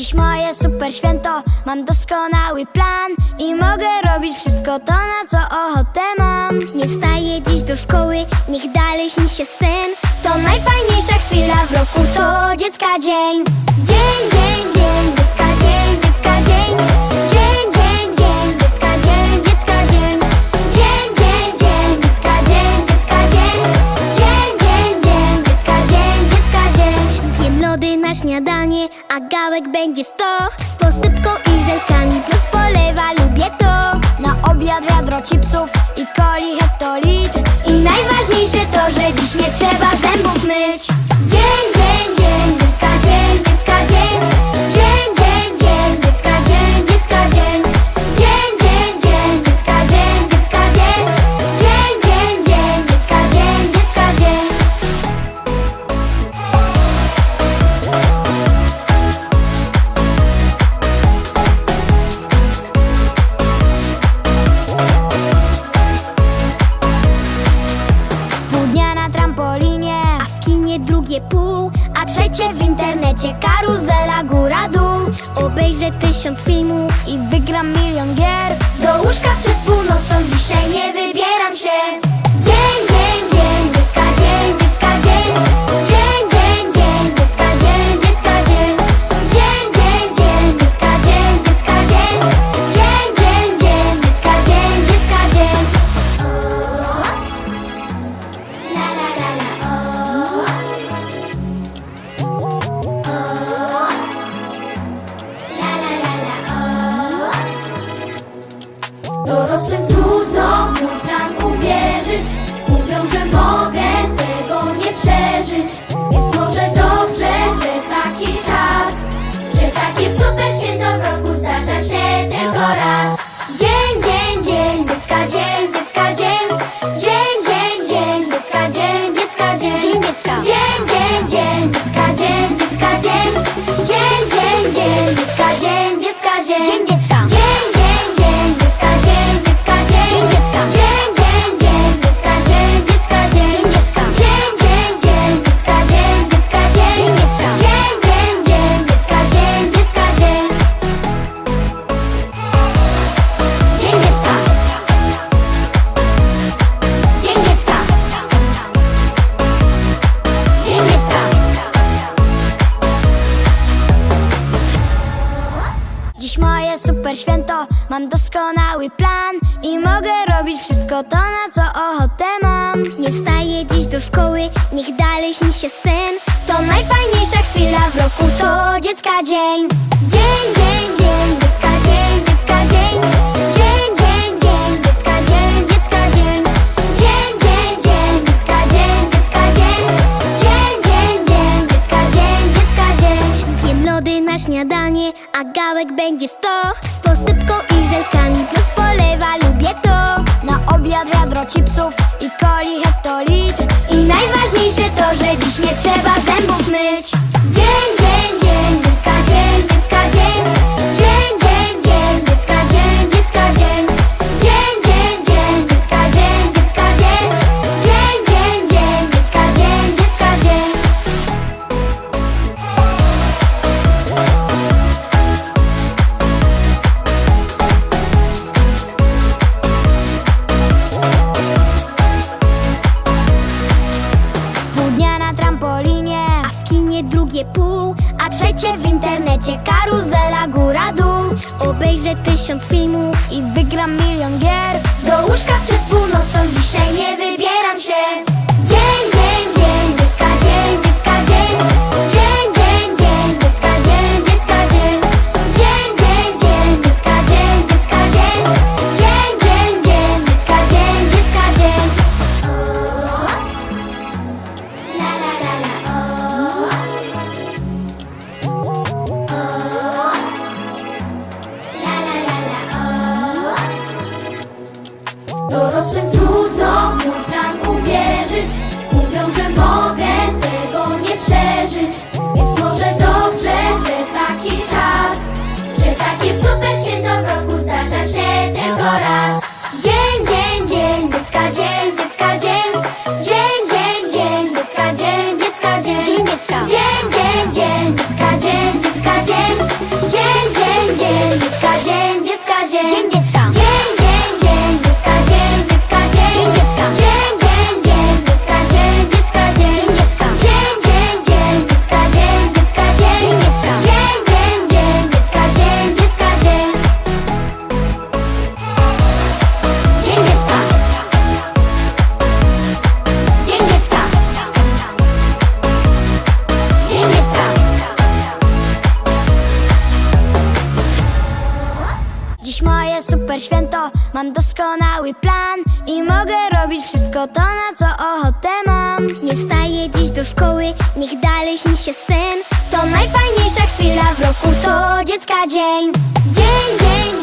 Dziś moje super święto, mam doskonały plan I mogę robić wszystko to, na co ochotę mam. Nie wstaję dziś do szkoły, niech dalej śni się sen To najfajniejsza chwila w roku, to dziecka dzień a gałek będzie sto. Z posypką i żelkami plus polewa, lubię to. Na obiad wiadro chipsów i coli hektolitr I najważniejsze to, że dziś nie trzeba zębów myć trampolinie A w kinie drugie pół A trzecie w internecie. Karuzela góra-dół Obejrzę tysiąc filmów i wygram milion gier. Do łóżka przed północą dzisiaj nie wybieram super święto, mam doskonały plan I mogę robić wszystko to, na co ochotę mam. Nie wstaję dziś do szkoły, niech dalej śni się sen To najfajniejsza chwila w roku, to dziecka dzień Dzień, dzień, dzień, posypką i żelkami. Plus polewa, lubię to. Na obiad wiadro chipsów i coli hektolitr I najważniejsze to, że dziś nie trzeba zębów myć drugie pół A trzecie w internecie. Karuzela góra-dół Obejrzę tysiąc filmów i wygram milion gier. Do łóżka przed północą dzisiaj nie wybieram się. Dzień, dzień, dzień, Dzień, dzień, dzień, dziecka, dzień, dziecka. Święto. Mam doskonały plan I mogę robić wszystko to, na co ochotę mam. Nie wstaję dziś do szkoły, niech dalej śni się sen To najfajniejsza chwila w roku To dziecka dzień Dzień, dzień,